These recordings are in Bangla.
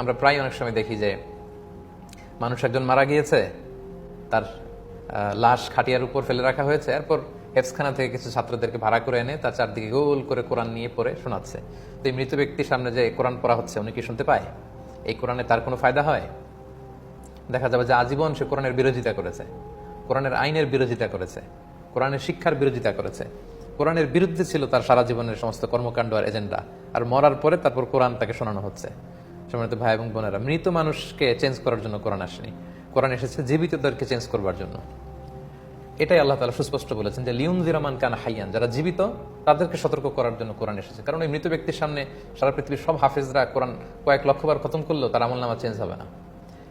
আমরা প্রায় অনেক সময় দেখি যে মানুষ একজন মারা গিয়েছে, তার লাশ খাটিয়ার উপর ফেলে রাখা হয়েছে, এরপর হেফসখানা থেকে কিছু ছাত্রদেরকে ভাড়া করে এনে তার চারদিকে গোল করে কোরআন নিয়ে পড়ে শোনাচ্ছে। তো এই মৃত ব্যক্তির সামনে যে কোরআন পড়া হচ্ছে, উনি কি শুনতে পায়? এই কোরআনে তার কোনো ফায়দা হয়? দেখা যাবে যে আজীবন সে কোরআনের বিরোধিতা করেছে। কোরআনের আইনের বিরোধিতা করেছে। কোরআনের শিক্ষার বিরোধিতা করেছে। কোরআনের বিরুদ্ধে ছিল তার সারা জীবনের সমস্ত কর্মকাণ্ড আর এজেন্ডা। আর মরার পরে তারপর কোরআন তাকে শোনানো হচ্ছে। সম্মানিত ভাই এবং বোনেরা, মৃত মানুষকে চেঞ্জ করার জন্য কোরআন আসেনি। কোরআন এসেছে জীবিতদেরকে চেঞ্জ করবার জন্য। এটাই আল্লাহ তালা সুস্পষ্ট বলেছেন যে লিউন জিরামান কান হাইয়ান, যারা জীবিত, তাদেরকে সতর্ক করার জন্য কোরআন এসেছে। কারণ ওই মৃত ব্যক্তির সামনে সারা পৃথিবীর সব হাফেজরা কোরআন কয়েক লক্ষবার খতম করলেও তার আমল নামা চেঞ্জ হবে না।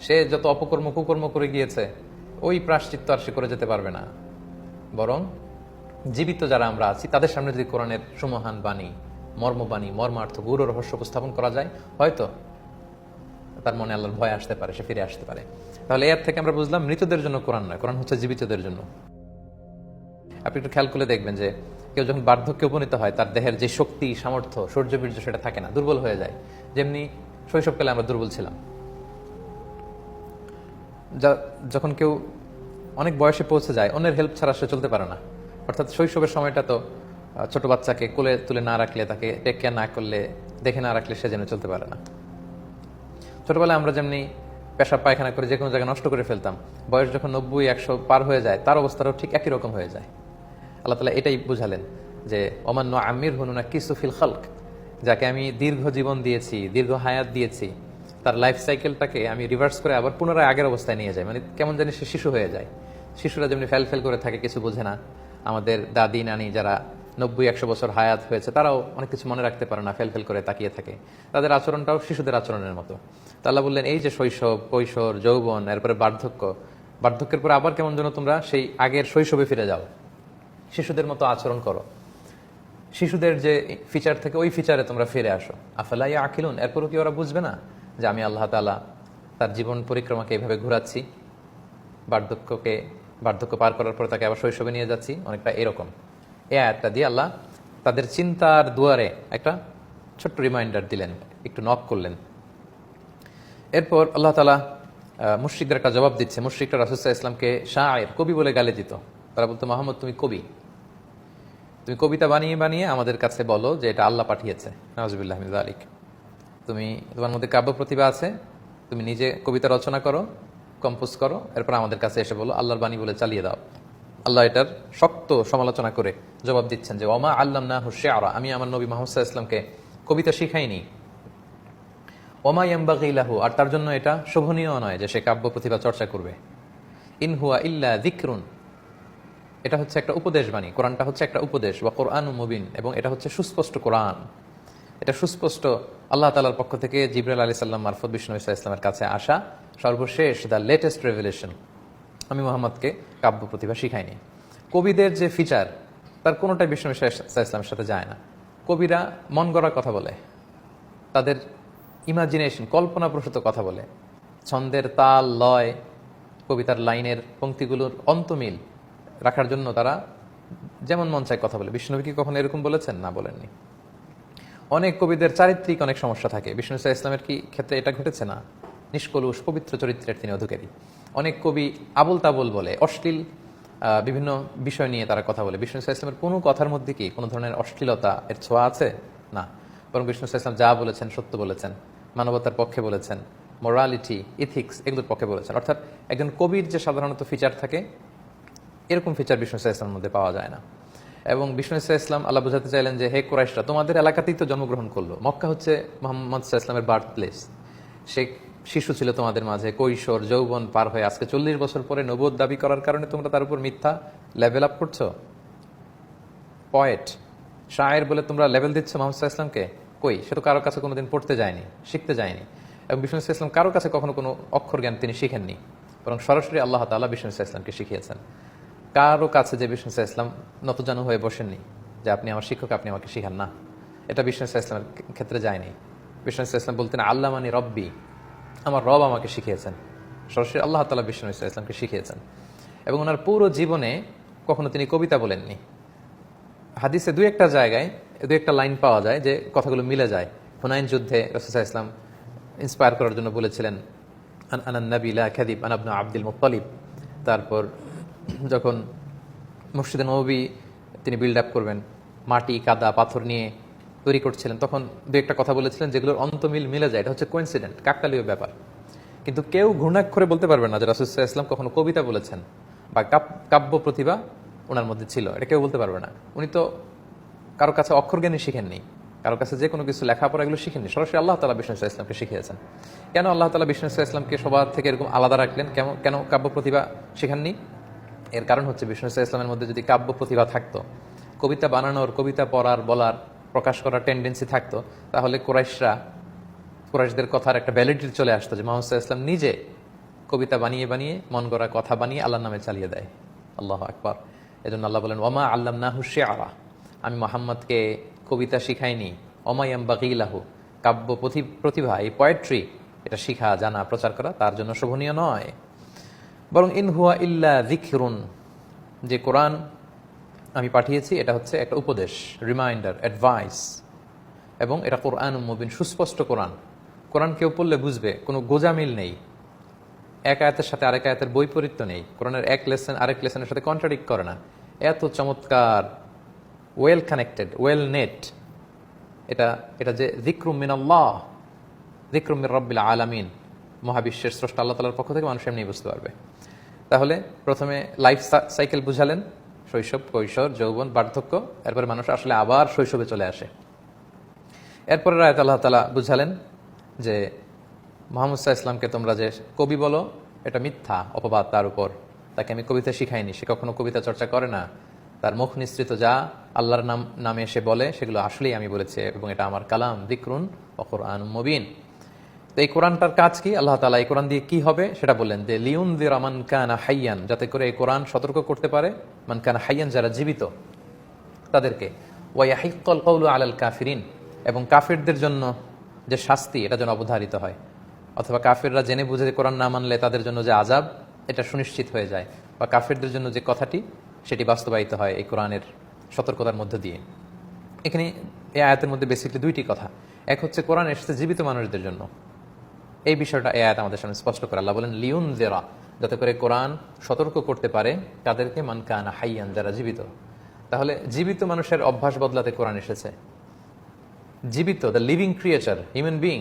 সে যত অপকর্ম, কুকর্ম করে গিয়েছে, ওই প্রাশ্চিত্য আর সে করে যেতে পারবে না। বরং জীবিত যারা আমরা আছি, তাদের সামনে যদি কোরআনের সুমহান বাণী, মর্মবাণী, মর্মার্থ গুরু রহস্য উপস্থাপন করা যায়, হয়তো তার মনে আল্লাহর ভয় আসতে পারে, সে ফিরে আসতে পারে। তাহলে এর থেকে আমরা বুঝলাম মৃতদের জন্য কোরআন নয়, কোরআন হচ্ছে জীবিতদের জন্য। আপনি একটু খেয়াল করে দেখবেন যে কেউ যখন বার্ধক্যে উপনীত হয়, তার দেহের যে শক্তি, সামর্থ্য, সৌর্যবীর্য সেটা থাকে না, দুর্বল হয়ে যায়। যেমনি শৈশবকালে আমরা দুর্বল ছিলাম। যখন কেউ অনেক বয়সে পৌঁছে যায়, অন্যের হেল্প ছাড়া সে চলতে পারে না। অর্থাৎ শৈশবের সময়টা তো ছোট বাচ্চাকে কোলে তুলে না রাখলে, তাকে টেক কেয়ার না করলে, দেখে না রাখলে সে যেন চলতে পারে না। ছোটবেলায় আমরা যেমনি পেশাব, পায়খানা করে যে কোনো জায়গায় নষ্ট করে ফেলতাম, বয়স যখন নব্বই, একশো পার হয়ে যায়, তার অবস্থাটাও ঠিক একই রকম হয়ে যায়। আল্লাহ তালা এটাই বুঝালেন যে অমান্য আমির হনু হনুনা কিসুফিল খালক যাকে আমি দীর্ঘ জীবন দিয়েছি, দীর্ঘ হায়াত দিয়েছি, তার লাইফ সাইকেলটাকে আমি রিভার্স করে আবার পুনরায় আগের অবস্থায় নিয়ে যাই। মানে কেমন জানি সে শিশু হয়ে যায়। শিশুরা যেমনি ফেল ফেল করে থাকে, কিছু বোঝে না। আমাদের দাদি, নানি যারা নব্বই, একশো বছর হায়াত হয়েছে, তারাও অনেক কিছু মনে রাখতে পারে না, ফেল ফেল করে তাকিয়ে থাকে। তাদের আচরণটাও শিশুদের আচরণের মতো। তা বললেন, এই যে শৈশব, কৈশোর, যৌবন, এরপরে বার্ধক্য, বার্ধক্যের পরে আবার কেমন যেন তোমরা সেই আগের শৈশবে ফিরে যাও। শিশুদের মতো আচরণ করো। শিশুদের যে ফিচার থেকে ওই ফিচারে তোমরা ফিরে আসো। আফালাই আখিলুন এরপরও কি ওরা বুঝবে না যে আমি আল্লাহ তালা তার জীবন পরিক্রমাকে এইভাবে ঘোরাচ্ছি, বার্ধক্যকে, বার্ধক্য পার করার পর তাকে আবার শৈশবে নিয়ে যাচ্ছি? অনেকটা এরকম। এই আয়াতটা দিয়ে আল্লাহ তাদের চিন্তার দুয়ারে একটা ছোট্ট রিমাইন্ডার দিলেন, একটু নক করলেন। এরপর আল্লাহ তালা মুশ্রিকদের একটা জবাব দিচ্ছে। মুশ্রিকরা রাসুসাহ ইসলামকে শাহের কবি বলে গালে দিত। তারা বলতো, মোহাম্মদ, তুমি কবি। তুমি কবিতা বানিয়ে বানিয়ে আমাদের কাছে বলো যে এটা আল্লাহ পাঠিয়েছে। নওয়াজবিল্লাহ আলিক তুমি, তোমার মধ্যে কাব্য প্রতিভা আছে, তুমি নিজে কবিতা রচনা করো কম্পোজ করো, এরপর আমাদের কাছে এসে বলো, আল্লাহর বাণী বলে চালিয়ে দাও। আল্লাহ এটার শক্ত সমালোচনা করে জবাব দিচ্ছেন যে, ওমা আল্লাহ না হুশিয়ারা আমি আমার নবী মোহাম্মদ ইসলামকে কবিতা শিখাইনি। ওমা ইয়াম্বাগিলাহু আর তার জন্য এটা শোভনীয় নয় যে সে কাব্য প্রতিভা চর্চা করবে। ইনহুয়া ইল্লা দিকরুন এটা হচ্ছে একটা উপদেশ বাণী। কোরআনটা হচ্ছে একটা উপদেশ বা কোরআন মুবিন, এবং এটা হচ্ছে সুস্পষ্ট কোরআন। এটা সুস্পষ্ট আল্লাহ তালার পক্ষ থেকে জিবরাল আলি সাল্লাম মারফত বিষ্ণু ইসা ইসলামের কাছে আসা সর্বশেষ, দ্য লেটেস্ট রেভেলেশন। আমি মোহাম্মদকে কাব্য প্রতিভা শিখাইনি কবিদের যে ফিচার তার কোনোটাই বিষ্ণু ইসা ইসলামের সাথে যায় না। কবিরা মন গড়ার কথা বলে, তাদের ইমাজিনেশন কল্পনাপ্রসূত কথা বলে। ছন্দের তাল, লয়, কবিতার লাইনের পংক্তিগুলোর অন্তমিল রাখার জন্য তারা যেমন মন চায় কথা বলে। বিষ্ণুবী কি কখনো এরকম বলেছেন? না, বলেননি। অনেক কবিদের চারিত্রিক অনেক সমস্যা থাকে। বিষ্ণু ইসলাম ইসলামের কি ক্ষেত্রে এটা ঘটেছে না? নিষ্কলুষ, পবিত্র চরিত্রের তিনি অধিকারী। অনেক কবি আবুল তাবুল বলে, অশ্লীল বিভিন্ন বিষয় নিয়ে তারা কথা বলে। বিষ্ণু ইসলাম ইসলামের কোনো কথার মধ্যে কি কোনো ধরনের অশ্লীলতা এর ছোঁয়া আছে? না। বরং বিষ্ণু ইসলাম যা বলেছেন, সত্য বলেছেন, মানবতার পক্ষে বলেছেন মোরালিটি ইথিক্স এগুলোর পক্ষে বলেছেন। অর্থাৎ একজন কবির যে সাধারণত ফিচার থাকে, এরকম ফিচার বিষ্ণু ইসলাম ইসলামের মধ্যে পাওয়া যায় না। এবং বিষ্ণু ইসলাম আল্লাহ বোঝাতে চাইলেন যে, হে কোরাইশরা, তোমাদের এলাকাতেই তো জন্মগ্রহণ করল। মক্কা হচ্ছে মোহাম্মদ ইসলামের বার্থ প্লেস সে শিশু ছিল তোমাদের মাঝে, কৈশোর, যৌবন পার হয়ে আজকে চল্লিশ বছর পরে নবোধ দাবি করার কারণে তোমরা তার উপর মিথ্যা লেভেল আপ করছ? পয়েট শায়ের বলে তোমরা লেভেল দিচ্ছ মোহাম্মদ ইসলামকে কই? সে তো কারও কাছে কোনোদিন পড়তে যায়নি, শিখতে যায়নি। এবং বিষ্ণু ইসলাম কারও কাছে কখনো কোনো অক্ষর জ্ঞান তিনি শিখেননি। বরং সরাসরি আল্লাহ তাআলা বিষ্ণু ইসলামকে শিখিয়েছেন। কারও কাছে যে বিষ্ণু ইসলাম নতজানু হয়ে বসেননি, যে আপনি আমার শিক্ষক, আপনি আমাকে শিখান না। এটা বিষ্ণু ইসলাম ইসলামের ক্ষেত্রে যায়নি। বিষ্ণু ইসলাম বলতেন আল্লাহ মানি রব্বি আমার রব আমাকে শিখিয়েছেন। সরাসরি আল্লাহ তালা বিষ্ণু ইসলাম ইসলামকে শিখিয়েছেন। এবং ওনার পুরো জীবনে কখনো তিনি কবিতা বলেননি। হাদিসে দুই একটা জায়গায় দু একটা লাইন পাওয়া যায় যে কথাগুলো মিলে যায়। হুনাইন যুদ্ধে রসুসা ইসলাম ইন্সপায়ার করার জন্য বলেছিলেন, আন- আনান নাবিলা খাদিব আনাবনা আব্দুল মুত্তালিব। তারপর যখন মসজিদে নবী তিনি বিল্ড আপ করবেন, মাটি, কাদা, পাথর নিয়ে তৈরি করছিলেন। তখন দু একটা কথা বলেছিলেন যেগুলোর অন্তমিল মিলে যায়। এটা হচ্ছে কোইন্সিডেন্ট কাকতালীয় ব্যাপার। কিন্তু কেউ ঘূর্ণাক্ষরে বলতে পারবে না যে রাসুসাহ ইসলাম কখনো কবিতা বলেছেন বা কাব- কাব্য প্রতিভা ওনার মধ্যে ছিল। এটা কেউ বলতে পারবে না। উনি তো কারও কাছে অক্ষর জ্ঞানী শিখেননি। কারও কাছে যে কোনো কিছু লেখাপড়া এগুলো শিখেননি। সরাসরি আল্লাহ তালা বিষ্ণু ইসলাম ইসলামকে শিখিয়েছেন। কেন আল্লাহ তালা বিষ্ণু ইসলাম ইসলামকে সবার থেকে এরকম আলাদা রাখলেন? কেন কেন কাব্য প্রতিভা শিখাননি? এর কারণ হচ্ছে বিষ্ণু ইসলাম ইসলামের মধ্যে যদি কাব্য প্রতিভা থাকতো, কবিতা বানানোর, কবিতা পড়ার, বলার প্রকাশ করার টেন্ডেন্সি থাকতো, তাহলে কোরাইশরা, কুরাইশদের কথার একটা ভ্যালিডিটি চলে আসতো যে মোহাম্মদ ইসলাম নিজে কবিতা বানিয়ে বানিয়ে, মন গড়া কথা বানিয়ে আল্লাহর নামে চালিয়ে দেয়। আল্লাহ আকবর। এজন্য আল্লাহ বলেন, ওমা আল্লাম নাহু শেয়ারা আমি মোহাম্মদকে কবিতা শিখাইনি। অমায়াম বাকিলাহু কাব্য প্রতি- প্রতিভা, এই পয়েট্রি এটা শিখা, জানা, প্রচার করা তার জন্য শোভনীয় নয়। বরং ইন হুয়া ইল্লা জিখিরুন যে কোরআন আমি পাঠিয়েছি, এটা হচ্ছে একটা উপদেশ রিমাইন্ডার অ্যাডভাইস এবং এটা কোরআন মুবিন সুস্পষ্ট কোরআন। কোরআন কেউ পড়লে বুঝবে, কোনো গোজামিল নেই। এক আয়াতের সাথে আরেক আয়াতের বৈপরীত্য নেই। কোরআনের এক লেসন আরেক লেসনের সাথে কন্ট্রাডিক্ট করে না। এত চমৎকার ওয়েল কানেক্টেড ওয়েল নেট এটা এটা যে জিক্রুম মিনাল্লাহ জিক্রুম মির রব্বিল আলামিন। মহাবিশ্বের স্রষ্টা আল্লাহ তালার পক্ষ থেকে মানুষ এমনি বুঝতে পারবে। তাহলে প্রথমে লাইফ সাইকেল বুঝালেন। শৈশব, কৈশোর, যৌবন, বার্ধক্য, এরপরে মানুষ আসলে আবার শৈশবে চলে আসে। এরপরে রায়ত আল্লাহ তালা বুঝালেন যে মোহাম্মদ সাহা ইসলামকে তোমরা যে কবি বলো, এটা মিথ্যা, অপবাদ তার উপর। তাকে আমি কবিতা শিখাইনি, সে কখনো কবিতা চর্চা করে না। তার মুখ নিঃসৃত যা আল্লাহর নাম, নামে এসে বলে, সেগুলো আসলেই আমি বলেছি এবং এটা আমার কালাম দিক্রুন অকর মুবিন। তো এই কোরআনটার কাজ কি? আল্লাহ তালা এই কোরআন দিয়ে কি হবে? সেটা বললেন যে লিউন দির আমান কানা হাইয়ান যাতে করে এই কোরআন সতর্ক করতে পারে। মান কানা হাইয়ান, যারা জীবিত, তাদেরকে। ওয়াহিকল কৌলু আলাল কাফিরিন এবং কাফিরদের জন্য যে শাস্তি, এটা যেন অবধারিত হয়। অথবা কাফিররা জেনে বুঝে কোরআন না মানলে তাদের জন্য যে আজাব এটা সুনিশ্চিত হয়ে যায়। বা কাফিরদের জন্য যে কথাটি, সেটি বাস্তবায়িত হয় এই কোরআনের সতর্কতার মধ্য দিয়ে। এখানে এই আয়াতের মধ্যে বেসিকলি দুইটি কথা। এক হচ্ছে, কোরআন এসেছে জীবিত মানুষদের জন্য। এই বিষয়টা আয়াত আমাদের সামনে স্পষ্ট করে। আল্লাহ বলেন লিউন জেরা যাতে করে কোরআন সতর্ক করতে পারে তাদেরকে মানকানা হাইয়ান যারা জীবিত। তাহলে জীবিত মানুষের অভ্যাস বদলাতে কোরআন এসেছে। জীবিত the living creature human being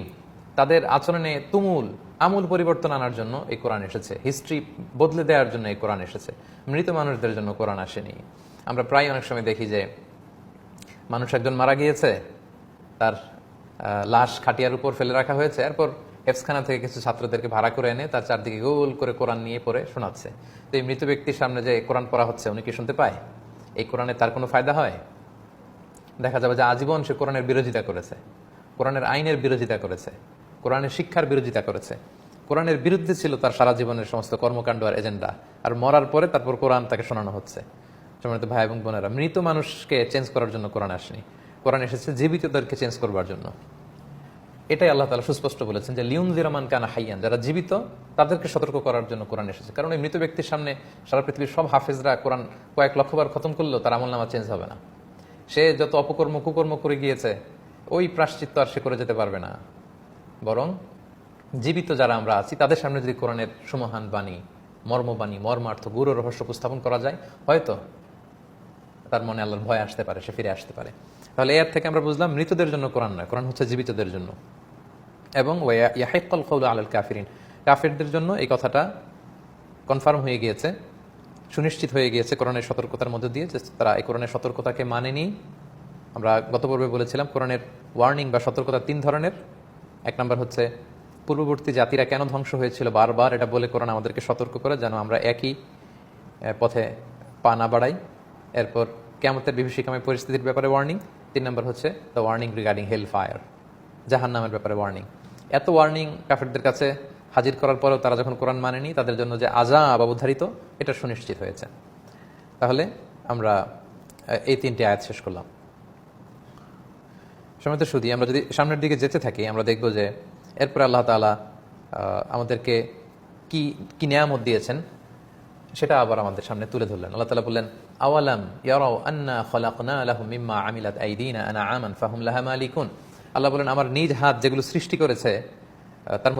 তাদের আচরণে তুমুল, আমূল পরিবর্তন আনার জন্য এই কোরআন এসেছে। হিস্ট্রি বদলে দেওয়ার জন্য এই কোরআন এসেছে। মৃত মানুষদের জন্য কোরআন আসেনি। আমরা প্রায় অনেক সময় দেখি যে, মানুষ একজন মারা গিয়েছে, তার লাশ খাটিয়ার উপর ফেলে রাখা হয়েছে। এরপর হেফসখানা থেকে কিছু ছাত্রদেরকে ভাড়া করে এনে তার চারদিকে গোল করে কোরআন নিয়ে পড়ে শোনাচ্ছে। তো এই মৃত ব্যক্তির সামনে যে কোরআন পড়া হচ্ছে, উনি কি শুনতে পায়? এই কোরআনে তার কোনো ফায়দা হয়? দেখা যাবে যে আজীবন সে কোরআনের বিরোধিতা করেছে। কোরআনের আইনের বিরোধিতা করেছে। কোরআনের শিক্ষার বিরোধিতা করেছে। কোরআনের বিরুদ্ধে ছিল তার সারা জীবনের সমস্ত কর্মকাণ্ড আর এজেন্ডা। আর মরার পরে তারপর কোরআন তাকে শোনানো হচ্ছে। সম্মানিত ভাই এবং বোনেরা, মৃত মানুষকে চেঞ্জ করার জন্য কোরআন আসেনি। কোরআন এসেছে জীবিতদেরকে চেঞ্জ করবার জন্য। এটাই আল্লাহ তালা সুস্পষ্ট বলেছেন যে লিউন জিরামান কানা হাইয়ান, যারা জীবিত, তাদেরকে সতর্ক করার জন্য কোরআন এসেছে। কারণ এই মৃত ব্যক্তির সামনে সারা পৃথিবীর সব হাফেজরা কোরআন কয়েক লক্ষবার খতম করলেও তার আমল নামা চেঞ্জ হবে না। সে যত অপকর্ম, কুকর্ম করে গিয়েছে, ওই প্রাশ্চিত্য আর সে করে যেতে পারবে না। বরং জীবিত যারা আমরা আছি, তাদের সামনে যদি কোরআনের সুমহান বাণী, মর্মবাণী, মর্মার্থ, গুরু রহস্য উপস্থাপন করা যায়, হয়তো তার মনে আল্লাহর ভয় আসতে পারে, সে ফিরে আসতে পারে। তাহলে এর থেকে আমরা বুঝলাম মৃতদের জন্য কোরআন নয়, কোরআন হচ্ছে জীবিতদের জন্য। এবং ইয়াহিকল কৌল আলাল কাফিরিন। কাফিরদের জন্য এই কথাটা কনফার্ম হয়ে গিয়েছে, সুনিশ্চিত হয়ে গিয়েছে কোরআনের সতর্কতার মধ্যে দিয়ে যে তারা এই কোরআনের সতর্কতাকে মানেনি। আমরা গত পর্বে বলেছিলাম, কোরআনের ওয়ার্নিং বা সতর্কতা তিন ধরনের। এক নম্বর হচ্ছে, পূর্ববর্তী জাতিরা কেন ধ্বংস হয়েছিল? বারবার এটা বলে কোরআন আমাদেরকে সতর্ক করে, যেন আমরা একই পথে পা না বাড়াই। এরপর কেমতের বিভীষিকাময় পরিস্থিতির ব্যাপারে ওয়ার্নিং তিন নম্বর হচ্ছে the warning regarding hell fire জাহান নামের ব্যাপারে ওয়ার্নিং এত ওয়ার্নিং কাফেরদের কাছে হাজির করার পরেও তারা যখন কোরআন মানেনি তাদের জন্য যে আজাব অবধারিত এটা সুনিশ্চিত হয়েছে। তাহলে আমরা এই তিনটি আয়াত শেষ করলাম। সমিত সুদি আমরা যদি সামনের দিকে যেতে থাকি আমরা দেখব যে এরপরে আল্লাহ আহ, আমাদেরকে কি কি নিয়ামত দিয়েছেন সেটা আবার আমাদের সামনে তুলে ধরলেন। আল্লাহ তাআলা বললেন আওয়ালাম আন্না আমিলাত আইদিনা আনা আমান ফাহুম লাহা আল্লাহ বলেন আমার নিজ হাত যেগুলো সৃষ্টি করেছে তার